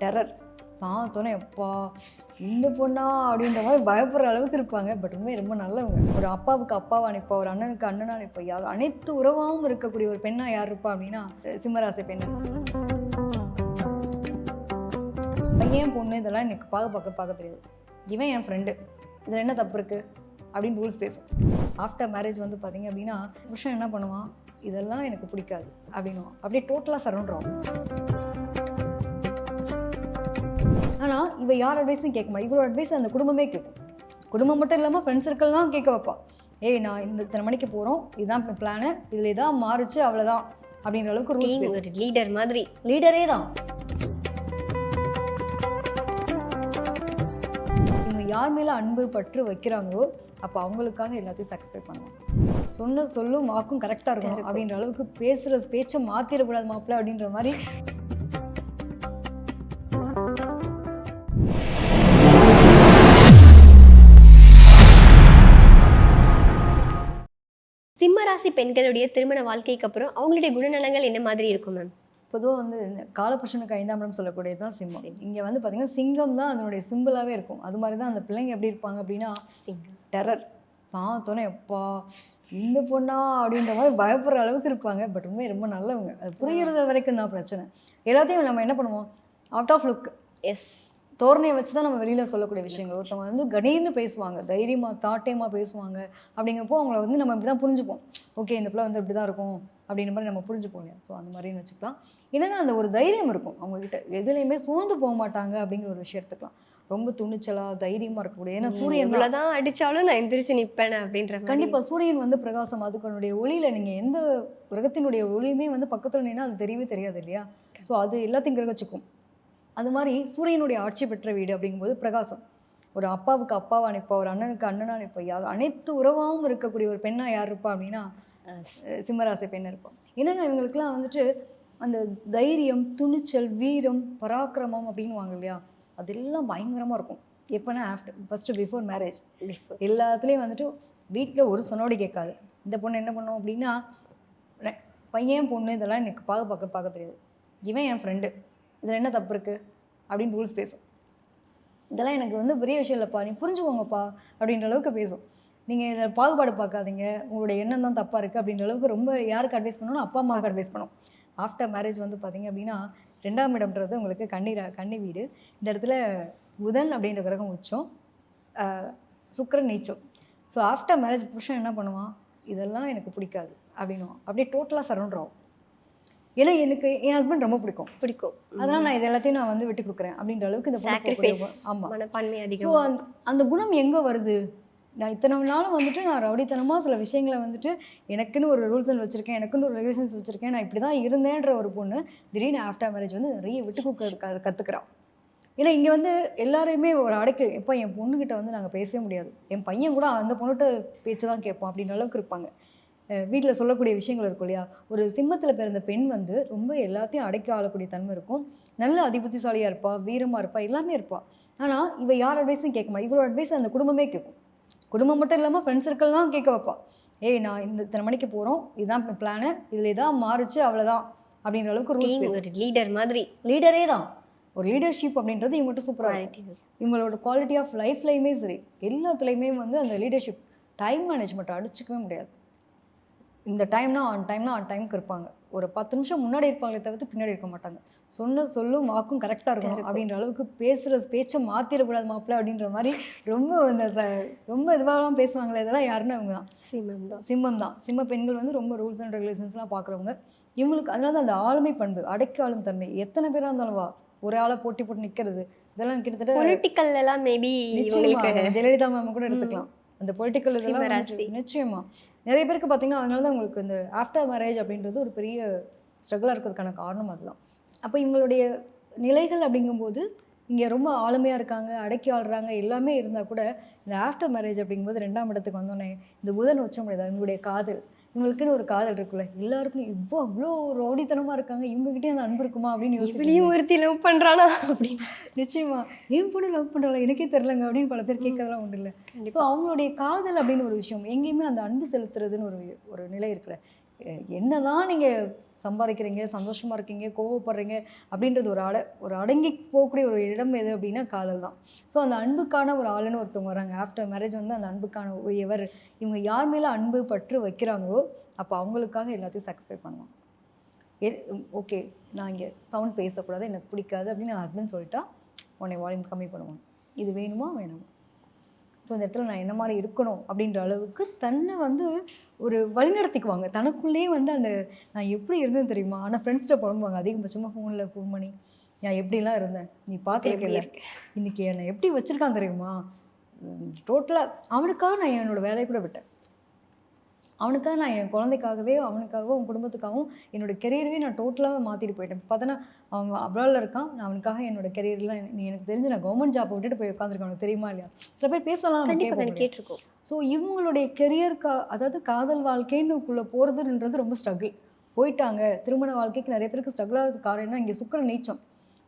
Terror பார்த்தோன்னே எப்பா இந்த பொண்ணா? அப்படின்ற மாதிரி பயப்படுற அளவுக்கு இருப்பாங்க. பட் உண்மை ரொம்ப நல்லவங்க. ஒரு அப்பாவுக்கு அப்பாவை அனுப்பா ஒரு அண்ணனுக்கு அண்ணனாக அனுப்பா யார் அனைத்து உறவாகவும் இருக்கக்கூடிய ஒரு பெண்ணா யார் இருப்பா அப்படின்னா சிம்மராசி பெண் பையன் பொண்ணு இதெல்லாம் எனக்கு பார்க்க பார்க்க பார்க்க தெரியாது. இவன் என் ஃப்ரெண்டு இதில் என்ன தப்பு இருக்குது அப்படின்னு ரூல்ஸ் பேசும். ஆஃப்டர் மேரேஜ் வந்து பார்த்தீங்க அப்படின்னா புருஷன் என்ன பண்ணுவான்? இதெல்லாம் எனக்கு பிடிக்காது அப்படின்னு அப்படியே டோட்டலாக சரௌண்ட் ஆனால் இவ யார் அட்வைஸும் கேட்க மாட்டா. இவரோட அட்வைஸ் அந்த குடும்பமே கேட்கும் குடும்பம் மட்டும் இல்லாமல் ஃப்ரெண்ட்ஸ் சர்க்கிள்லாம் கேட்க வைப்பா. ஏய் நான் இந்த இத்தனை மணிக்கு போகிறோம் இதுதான் இப்போ பிளானு இதில் இதான் மாறுச்சு அவ்வளோதான் அப்படின்ற அளவுக்கு ஒரு லீடர் மாதிரி. லீடரே தான். இவங்க யார் மேல அன்பு பற்று வைக்கிறாங்களோ அப்போ அவங்களுக்காக எல்லாத்தையும் சாக்ரிஃபை பண்ணுவாங்க சொன்ன சொல்லும் வாக்கும் கரெக்டாக இருக்கணும். அப்படின்ற அளவுக்கு பேசுகிற பேச்சை மாற்றிடக்கூடாது மாப்பிள்ள அப்படின்ற மாதிரி சிம்ம ராசி பெண்களுடைய திருமண வாழ்க்கைக்கு அப்புறம் அவங்களுடைய குணநலங்கள் என்ன மாதிரி இருக்கும் மேம் பொதுவாக வந்து காலபுருஷனுக்கு ஐந்தாம் இடம் சொல்லக்கூடியது தான் சிம்மம். இங்கே வந்து பார்த்தீங்கன்னா சிங்கம் தான் அதனுடைய சிம்பிளாகவே இருக்கும். அது மாதிரி தான் அந்த பிள்ளைங்க எப்படி இருப்பாங்க அப்படின்னா டெரர் பார்த்தோன்னே எப்பா இந்த பொண்ணா அப்படின்ற மாதிரி பயப்படுற அளவுக்கு இருப்பாங்க. பட் உண்மை ரொம்ப நல்லவங்க. அது புரியுறது வரைக்கும் தான் பிரச்சனை. எல்லாத்தையும் நம்ம என்ன பண்ணுவோம்? அவுட் ஆஃப் லுக் எஸ் தோரணையை வச்சு தான் நம்ம வெளியில் சொல்லக்கூடிய விஷயங்கள். ஒருத்தவங்க வந்து கணீர்னு பேசுவாங்க தைரியமாக தாட்டியமாக பேசுவாங்க அப்படிங்கிறப்போ அவங்கள வந்து நம்ம இப்படி தான் புரிஞ்சுப்போம். ஓகே இந்த பிள்ளை வந்து இப்படி தான் இருக்கும் அப்படின்ற மாதிரி நம்ம புரிஞ்சுப்போம் இல்லையா? ஸோ அந்த மாதிரின்னு வச்சுக்கலாம். என்னன்னா அந்த ஒரு தைரியம் இருக்கும் அவங்கக்கிட்ட எதுலேயுமே சோர்ந்து போக மாட்டாங்க அப்படிங்கிற ஒரு விஷயம் எடுத்துக்கலாம். ரொம்ப துணிச்சலாக தைரியமாக இருக்கக்கூடிய ஏன்னா சூரியன் தான் இவ்வளவுதான் அடிச்சாலும் நான் எந்திரிச்சு நிப்பேன் அப்படின்ற மாதிரி. கண்டிப்பா சூரியன் வந்து பிரகாசம் அதுக்கனுடைய ஒளியில நீங்க எந்த கிரகத்தினுடைய ஒளியுமே வந்து பக்கத்துல நின்னா அது தெரியவே தெரியாது இல்லையா? ஸோ அது எல்லாத்தையும் கிரகிச்சுக்கும். அது மாதிரி சூரியனுடைய ஆட்சி பெற்ற வீடு அப்படிங்கும்போது பிரகாசம். ஒரு அப்பாவுக்கு அப்பாவா நிற்பா ஒரு அண்ணனுக்கு அண்ணனா நிற்பா யார் அனைத்து உறவாகவும் இருக்கக்கூடிய ஒரு பெண்ணா யார் இருப்பா அப்படின்னா சிம்மராசி பெண் இருப்பான் என்னங்க இவங்களுக்குலாம் வந்துட்டு அந்த தைரியம் துணிச்சல் வீரம் பராக்கிரமம் அப்படின்னு வாங்க இல்லையா? அதெல்லாம் பயங்கரமா இருக்கும். எப்போனா ஆஃப்டர் ஃபர்ஸ்ட் பிஃபோர் மேரேஜ். எல்லாத்துலேயும் வந்துட்டு வீட்டில் ஒரு சொன்னோடி கேட்காது. இந்த பொண்ணு என்ன பண்ணும் அப்படின்னா பையன் பொண்ணு இதெல்லாம் எனக்கு பார்க்க பார்க்க பார்க்க தெரியாது. இவன் என் ஃப்ரெண்டு இதில் என்ன தப்பு இருக்குது அப்படின்னு ரூல்ஸ் பேசும். இதெல்லாம் எனக்கு வந்து பெரிய விஷயம் இல்லைப்பா. நீ புரிஞ்சுக்கோங்கப்பா அப்படின்ற அளவுக்கு பேசும். நீங்கள் இதை பாகுபாடு பார்க்காதீங்க. உங்களுடைய எண்ணம் தான் தப்பாக இருக்குது அப்படின்ற அளவுக்கு ரொம்ப யாருக்கு அட்வைஸ் பண்ணணும் அப்பா அம்மாவுக்கு அட்வைஸ் பண்ணும் ஆஃப்டர் மேரேஜ் வந்து பார்த்தீங்க அப்படின்னா ரெண்டாம் இடம்ன்றது உங்களுக்கு கண்ணீரா கண்ணி வீடு. இந்த இடத்துல புதன் அப்படின்ற கிரகம் உச்சம். சுக்கரன் நீச்சம். ஸோ ஆஃப்டர் மேரேஜ் புருஷன் என்ன பண்ணுவான்? இதெல்லாம் எனக்கு பிடிக்காது அப்படின்னு அப்படியே டோட்டலாக சரௌண்ட் ஆகும். ஏன்னா எனக்கு என் ஹஸ்பண்ட் ரொம்ப பிடிக்கும். பிடிக்கும். அதனால நான் இது எல்லாத்தையும் நான் வந்து விட்டு கொடுக்குறேன். அப்படின்ற அளவுக்கு இந்த சாக்ரிஃபைஸ் ஆமாம் மனப்பான்மை ஸோ அந்த அந்த குணம் எங்கே வருது? நான் இத்தனை நாளும் வந்துட்டு நான் ரவுடித்தனமாக சில விஷயங்களை வந்துட்டு எனக்குன்னு ஒரு ரூல்ஸ் அண்ட் வச்சுருக்கேன் எனக்குன்னு ஒரு ரெகுலேஷன்ஸ் வச்சுருக்கேன். நான் இப்படி தான் இருந்தேன்ற ஒரு பொண்ணு திடீர்னு ஆஃப்டர் மேரேஜ் வந்து நிறைய விட்டு கொடுக்க கற்றுக்குறான் ஏன்னா இங்கே வந்து எல்லாரையுமே ஒரு அடைக்கு. எப்போ என் பொண்ணுக்கிட்ட வந்து நாங்கள் பேசவே முடியாது. என் பையன் கூட அந்த பொண்ணுகிட்ட பேச்சு தான் கேட்போம் அப்படின்ற அளவுக்கு இருப்பாங்க. வீட்டில் சொல்லக்கூடிய விஷயங்கள் இருக்கும் இல்லையா? ஒரு சிம்மத்தில் பிறந்த பெண் வந்து ரொம்ப எல்லாத்தையும் அடைக்க ஆளக்கூடிய தன்மை இருக்கும். நல்ல அதிபுத்திசாலியாக இருப்பா வீரமாக இருப்பா எல்லாமே இருப்பா. ஆனால் இவ யார் அட்வைஸும் கேட்க மாட்டா. இவரோட அட்வைஸ் அந்த குடும்பமே கேட்கும் குடும்பம் மட்டும் இல்லாமல் ஃப்ரெண்ட்ஸ் சர்க்கிள்லாம் கேட்க வைப்பா. ஏய் நான் இந்த இத்தனை மணிக்கு போகிறோம் இதுதான் பிளானு இதில் இதான் மாறுச்சு அவ்வளோதான் அப்படின்ற அளவுக்கு ரூல்ஸ் ஒரு லீடர் மாதிரி. லீடரே தான். ஒரு லீடர்ஷிப் அப்படின்றது இவங்ககிட்ட சூப்பராக இவங்களோட குவாலிட்டி ஆஃப் லைஃப்லையுமே சரி எல்லாத்துலேயுமே வந்து அந்த லீடர்ஷிப் டைம் மேனேஜ்மெண்ட் அடிச்சுக்கவே முடியாது. இந்த டைம்னா ஆன் டைம்னா ஆன் டைமுக்கு இருப்பாங்க. ஒரு பத்து நிமிஷம் முன்னாடி இருப்பாங்களே தவிர்த்து பின்னாடி இருக்க மாட்டாங்க. சொன்ன சொல்லும் வாக்கும் கரெக்டாக இருக்கணும் அப்படின்ற அளவுக்கு பேசுகிற பேச்சை மாற்றிடக்கூடாது மாப்பிள்ள அப்படின்ற மாதிரி ரொம்ப இந்த ரொம்ப இதுவாகலாம் பேசுவாங்களே இதெல்லாம் யாருன்னா இவங்க தான். சிம்மம் தான். சிம்மம் தான். சிம்ம பெண்கள் வந்து ரொம்ப ரூல்ஸ் அண்ட் ரெகுலேஷன்ஸ்லாம் பார்க்குறவங்க இவங்களுக்கு அதனால தான் அந்த ஆளுமை பண்பு அடக்கி ஆளும் தன்மை. எத்தனை பேராக இருந்தாலும் வா ஒரு ஆளை போட்டி போட்டு நிற்கிறது இதெல்லாம் கிட்டத்தட்ட பொலிட்டிக்கல் எல்லாம் மேபி ஜெயலலிதா மேம் கூட எடுத்துக்கலாம். அந்த பொலிட்டிக்கல் இதெல்லாம் நிச்சயமா. நிறைய பேருக்கு பார்த்தீங்கன்னா அதனால தான் உங்களுக்கு இந்த ஆஃப்டர் மேரேஜ் அப்படின்றது ஒரு பெரிய ஸ்ட்ரகிளாக இருக்கிறதுக்கான காரணம் அதுதான். அப்போ இவங்களுடைய நிலைகள் அப்படிங்கும்போது இங்கே ரொம்ப ஆளுமையாக இருக்காங்க அடக்கி ஆள்றாங்க எல்லாமே இருந்தால் கூட இந்த ஆஃப்டர் மேரேஜ் அப்படிங்கும்போது ரெண்டாம் இடத்துக்கு வந்தோடனே இந்த புதன் உச்ச முடியாது இவங்களுடைய காதல். இவங்களுக்குன்னு ஒரு காதல் இருக்குல்ல எல்லாருக்கும் இவ்வளோ அவ்வளோ ரவுடித்தனமாக இருக்காங்க. இவங்ககிட்டயே அந்த அன்பு இருக்குமா அப்படின்னு இவளையும் ஒருத்தி லவ் பண்றானா அப்படின்னு. நிச்சயமா. ஏன் பொண்ணு லவ் பண்ணுறாங்க எனக்கே தெரிலங்க அப்படின்னு பல பேர் கேட்கறதெல்லாம் உண்டு இல்லை. ஸோ அவங்களுடைய காதல் அப்படின்னு ஒரு விஷயம் எங்கேயுமே அந்த அன்பு செலுத்துறதுன்னு ஒரு ஒரு நிலை இருக்குல்ல. என்ன தான் நீங்கள் சம்பாதிக்கிறீங்க சந்தோஷமாக இருக்கீங்க கோவப்படுறீங்க அப்படின்றது ஒரு அட ஒரு அடங்கி போகக்கூடிய ஒரு இடம் எது அப்படின்னா காதல் தான். ஸோ அந்த அன்புக்கான ஒரு ஆளுன்னு ஒருத்தவங்க வராங்க. ஆஃப்டர் மேரேஜ் வந்து அந்த அன்புக்கான எவர் இவங்க யார் மேலே அன்பு பற்று வைக்கிறாங்களோ அப்போ அவங்களுக்காக எல்லாத்தையும் சாக்ரிஃபை எ ஓகே நான் இங்கே சவுண்ட் பேசக்கூடாது எனக்கு பிடிக்காது அப்படின்னு ஹஸ்பண்ட் சொல்லிட்டா உன்னை வால்யூம் கம்மி பண்ணுவாங்க. இது வேணுமா? வேணுமா? ஸோ இந்த இடத்துல நான் என்ன மாதிரி இருக்கணும் அப்படின்ற அளவுக்கு தன்னை வந்து ஒரு வழிநடத்திக்குவாங்க. தனக்குள்ளேயே வந்து அந்த நான் எப்படி இருந்தேன் தெரியுமா? ஆனால் ஃப்ரெண்ட்ஸ்கிட்ட புலம்புவாங்க. அதிகபட்சமாக ஃபோனில் ஃபோன் பண்ணி நான் எப்படிலாம் இருந்தேன் நீ பார்த்துருக்கல இன்னைக்கு என்னை எப்படி வச்சிருக்கான் தெரியுமா? டோட்டலாக அவனுக்காக நான் என்னோட வேலையை கூட விட்டேன். அவனுக்காக நான் என் குழந்தைக்காகவே அவனுக்காகவும் அவன் குடும்பத்துக்காகவும் என்னோட கெரியரவே நான் டோட்டலாக மாற்றிட்டு போயிட்டேன். பார்த்தோன்னா அவன் அப்ராடில் இருக்கான். நான் அவனுக்காக என்னோட கெரியர்லாம் நீ எனக்கு தெரிஞ்சு நான் கவர்மெண்ட் ஜாப் விட்டுட்டு போய் உட்காந்துருக்கேன் அவனுக்கு தெரியுமா இல்லையா? சில பேர் பேசலாம் கேட்டிருக்கோம். ஸோ இவங்களுடைய கெரியர்க்கா அதாவது காதல் வாழ்க்கைன்னுக்குள்ளே போகிறதுன்றது ரொம்ப ஸ்ட்ரகிள் போயிட்டாங்க. திருமண வாழ்க்கைக்கு நிறைய பேருக்கு ஸ்ட்ரகிள் ஆகிறதுக்கு காரணம் என்ன இங்கே சுக்கர நீச்சம்.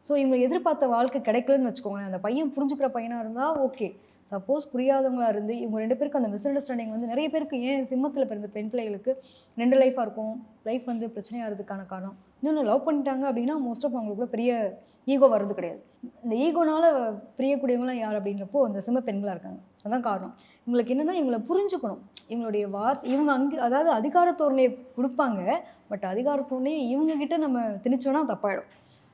ஸோ இவங்க எதிர்பார்த்த வாழ்க்கை கிடைக்கலன்னு வச்சுக்கோங்களேன். அந்த பையன் புரிஞ்சுக்கிற பையனாக இருந்தால் ஓகே சப்போஸ் புரியாதவங்களா இருந்து இவங்க ரெண்டு பேருக்கு அந்த மிஸ் அண்டர்ஸ்டாண்டிங் வந்து நிறைய பேருக்கு ஏன் சிம்மத்தில் பிறந்த பெண் பிள்ளைகளுக்கு ரெண்டு லைஃபாக இருக்கும்? லைஃப் வந்து பிரச்சனையாகிறதுக்கான காரணம். இன்னொன்று லவ் பண்ணிட்டாங்க அப்படின்னா மோஸ்ட் ஆஃப் அவங்களுக்குள்ள பெரிய ஈகோ வர்றது கிடையாது. இந்த ஈகோனால் பிரியக்கூடியவங்களாம் யார் அப்படின்றப்போ அந்த சிம்ம பெண்களாக இருக்காங்க. அதுதான் காரணம். இவங்களுக்கு என்னென்னா இவங்களை புரிஞ்சுக்கணும். இவங்களுடைய வார்த்தை இவங்க அங்கே அதாவது அதிகாரத்தோரணையை கொடுப்பாங்க. பட் அதிகாரத்தோரணையை இவங்ககிட்ட நம்ம திணிச்சோன்னா தப்பாயிடும்.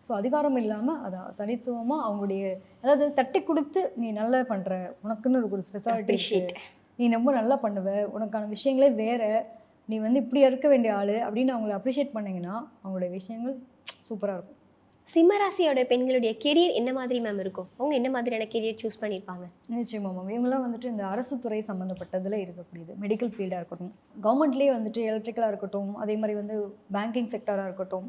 ஸோ அதிகாரம் இல்லாமல் அதை தனித்துவமாக அவங்களுடைய அதாவது தட்டி கொடுத்து நீ நல்லா பண்ணுற உனக்குன்னு ஒரு ஸ்பெஷாலிட்டி. நீ ரொம்ப நல்லா பண்ணுவ உனக்கான விஷயங்களே வேற. நீ வந்து இப்படி இருக்க வேண்டிய ஆள் அப்படின்னு அவங்கள அப்ரிஷியேட் பண்ணீங்கன்னா அவங்களுடைய விஷயங்கள் சூப்பராக இருக்கும். சிம்மராசியோட பெண்களுடைய கெரியர் என்ன மாதிரி மேம் இருக்கும்? அவங்க என்ன மாதிரியான கெரியர் சூஸ் பண்ணியிருப்பாங்க நிச்சயமா மேம் இவங்கெல்லாம் வந்துட்டு இந்த அரசு துறை சம்மந்தப்பட்டதில் இருக்கக்கூடியது. மெடிக்கல் ஃபீல்டாக இருக்கட்டும். கவர்மெண்ட்லேயே வந்துட்டு எலக்ட்ரிக்கலாக இருக்கட்டும். அதே மாதிரி வந்து பேங்கிங் செக்டராக இருக்கட்டும்.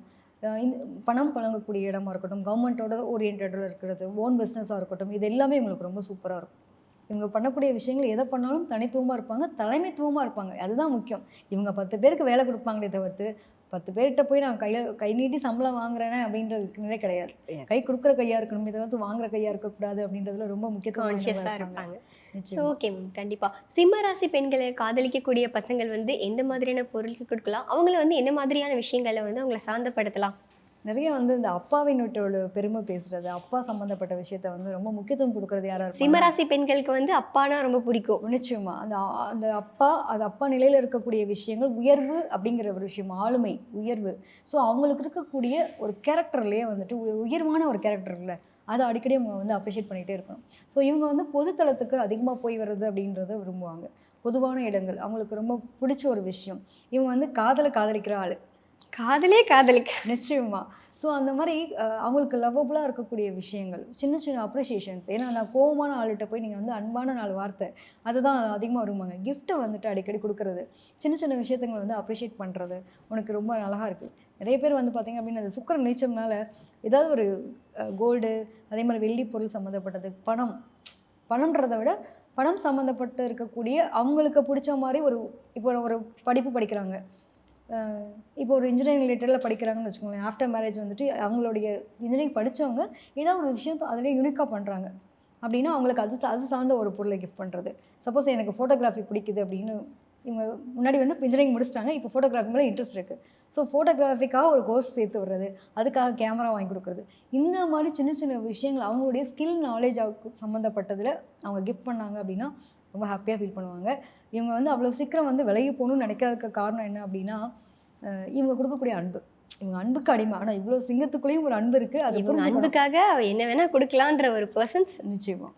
பணம் வழங்கக்கூடிய இடமா இருக்கட்டும் கவர்மெண்ட்டோட ஓரியன்டில் இருக்கிறது ஓன் பிஸ்னஸாக இருக்கட்டும் இது எல்லாமே இவங்களுக்கு ரொம்ப சூப்பராக இருக்கும். இவங்க பண்ணக்கூடிய விஷயங்கள் எதை பண்ணாலும் தனித்துவமாக இருப்பாங்க தலைமைத்துவமாக இருப்பாங்க. அதுதான் முக்கியம். இவங்க பத்து பேருக்கு வேலை கொடுப்பாங்களே தவிர்த்து பத்து பேர்கிட்ட போய் நான் கையில் கை நீட்டி சம்பளம் வாங்குறேனே அப்படின்ற நிலை கிடையாது கை கொடுக்குற கையாக இருக்கணும் இதை வந்து வாங்குற கையாக இருக்கக்கூடாது அப்படின்றதுல ரொம்ப முக்கியத்துவம் இருப்பாங்க. ஓகே மேம் கண்டிப்பா. சிம்மராசி பெண்களை காதலிக்கக்கூடிய பசங்கள் வந்து எந்த மாதிரியான பொருள் கொடுக்கலாம்? அவங்கள வந்து என்ன மாதிரியான விஷயங்களை வந்து அவங்கள சாந்தப்படுத்தலாம்? நிறைய வந்து இந்த அப்பாவின் வீட்டோட பெருமை பேசுறது அப்பா சம்பந்தப்பட்ட விஷயத்த வந்து ரொம்ப முக்கியத்துவம் கொடுக்கறது யாரா இருப்பாங்க சிம்மராசி பெண்களுக்கு வந்து அப்பானா ரொம்ப பிடிக்கும். நிச்சயமா. அந்த அந்த அப்பா அது அப்பா நிலையில இருக்கக்கூடிய விஷயங்கள் உயர்வு அப்படிங்கிற ஒரு விஷயம் ஆளுமை உயர்வு. ஸோ அவங்களுக்கு இருக்கக்கூடிய ஒரு கேரக்டர்லயே வந்துட்டு உய- உயர்வான ஒரு கேரக்டர் இல்லை அதை அடிக்கடி அவங்க வந்து அப்ரிஷியேட் பண்ணிகிட்டே இருக்கணும். ஸோ இவங்க வந்து பொதுத்தளத்துக்கு அதிகமாக போய் வர்றது அப்படின்றத விரும்புவாங்க. பொதுவான இடங்கள். அவங்களுக்கு ரொம்ப பிடிச்ச ஒரு விஷயம். இவங்க வந்து காதலை காதலிக்கிற ஆள். காதலே காதலிக்க. நிச்சயமா. ஸோ அந்த மாதிரி அவங்களுக்கு லவ்வபுளாக இருக்கக்கூடிய விஷயங்கள். சின்ன சின்ன அப்ரிஷியேஷன்ஸ் ஏன்னா நான் கோவமான ஆள்கிட்ட போய் நீங்கள் வந்து அன்பான நாலு வார்த்தை அதுதான் அதிகமாக விரும்புவாங்க. கிஃப்ட்டை வந்துட்டு அடிக்கடி கொடுக்கறது சின்ன சின்ன விஷயத்துங்களை வந்து அப்ரிஷியேட் பண்ணுறது உனக்கு ரொம்ப அழகாக இருக்குது நிறைய பேர் வந்து பார்த்தீங்க அப்படின்னா அந்த சுக்கர நீச்சம்னால ஏதாவது ஒரு கோல்டு அதே மாதிரி வெள்ளி பொருள் சம்மந்தப்பட்டது. பணம். பணம்ன்றதை விட பணம் சம்மந்தப்பட்டு இருக்கக்கூடிய அவங்களுக்கு பிடிச்ச மாதிரி ஒரு இப்போ ஒரு படிப்பு படிக்கிறாங்க. இப்போ ஒரு இன்ஜினியரிங் ரிலேட்டடில் படிக்கிறாங்கன்னு வச்சுக்கோங்களேன். ஆஃப்டர் மேரேஜ் வந்துட்டு அவங்களுடைய இன்ஜினியரிங் படித்தவங்க ஏதாவது ஒரு விஷயத்தை அதிலே யூனிக்காக பண்ணுறாங்க அப்படின்னா அவங்களுக்கு அது அது சார்ந்த ஒரு பொருளை கிஃப்ட் பண்ணுறது சப்போஸ் எனக்கு ஃபோட்டோகிராஃபி பிடிக்குது அப்படின்னு இவங்க முன்னாடி வந்து இன்ஜினியரிங் முடிச்சிட்டாங்க இப்போ ஃபோட்டோகிராஃபி மேலே இன்ட்ரெஸ்ட் இருக்குது ஸோ ஃபோட்டோகிராஃபிக்காக ஒரு கோர்ஸ் சேர்த்து விடுறது அதுக்காக கேமரா வாங்கி கொடுக்குறது. இந்த மாதிரி சின்ன சின்ன விஷயங்கள் அவங்களுடைய ஸ்கில் நாலேஜ் சம்மந்தப்பட்டதில் அவங்க கிஃப்ட் பண்ணாங்க அப்படின்னா ரொம்ப ஹாப்பியாக ஃபீல் பண்ணுவாங்க. இவங்க வந்து அவ்வளோ சீக்கிரம் வந்து விலகி போகணும்னு நினைக்காததுக்கு காரணம் என்ன அப்படின்னா இவங்க கொடுக்கக்கூடிய அன்பு. இவங்க அன்புக்கு அடிமை. ஆனால் இவ்வளோ சிங்கத்துக்குள்ளேயும் ஒரு அன்பு இருக்குது அது. அன்புக்காக என்ன வேணா கொடுக்கலான்ற ஒரு பர்சன்ஸ் நிச்சயமா.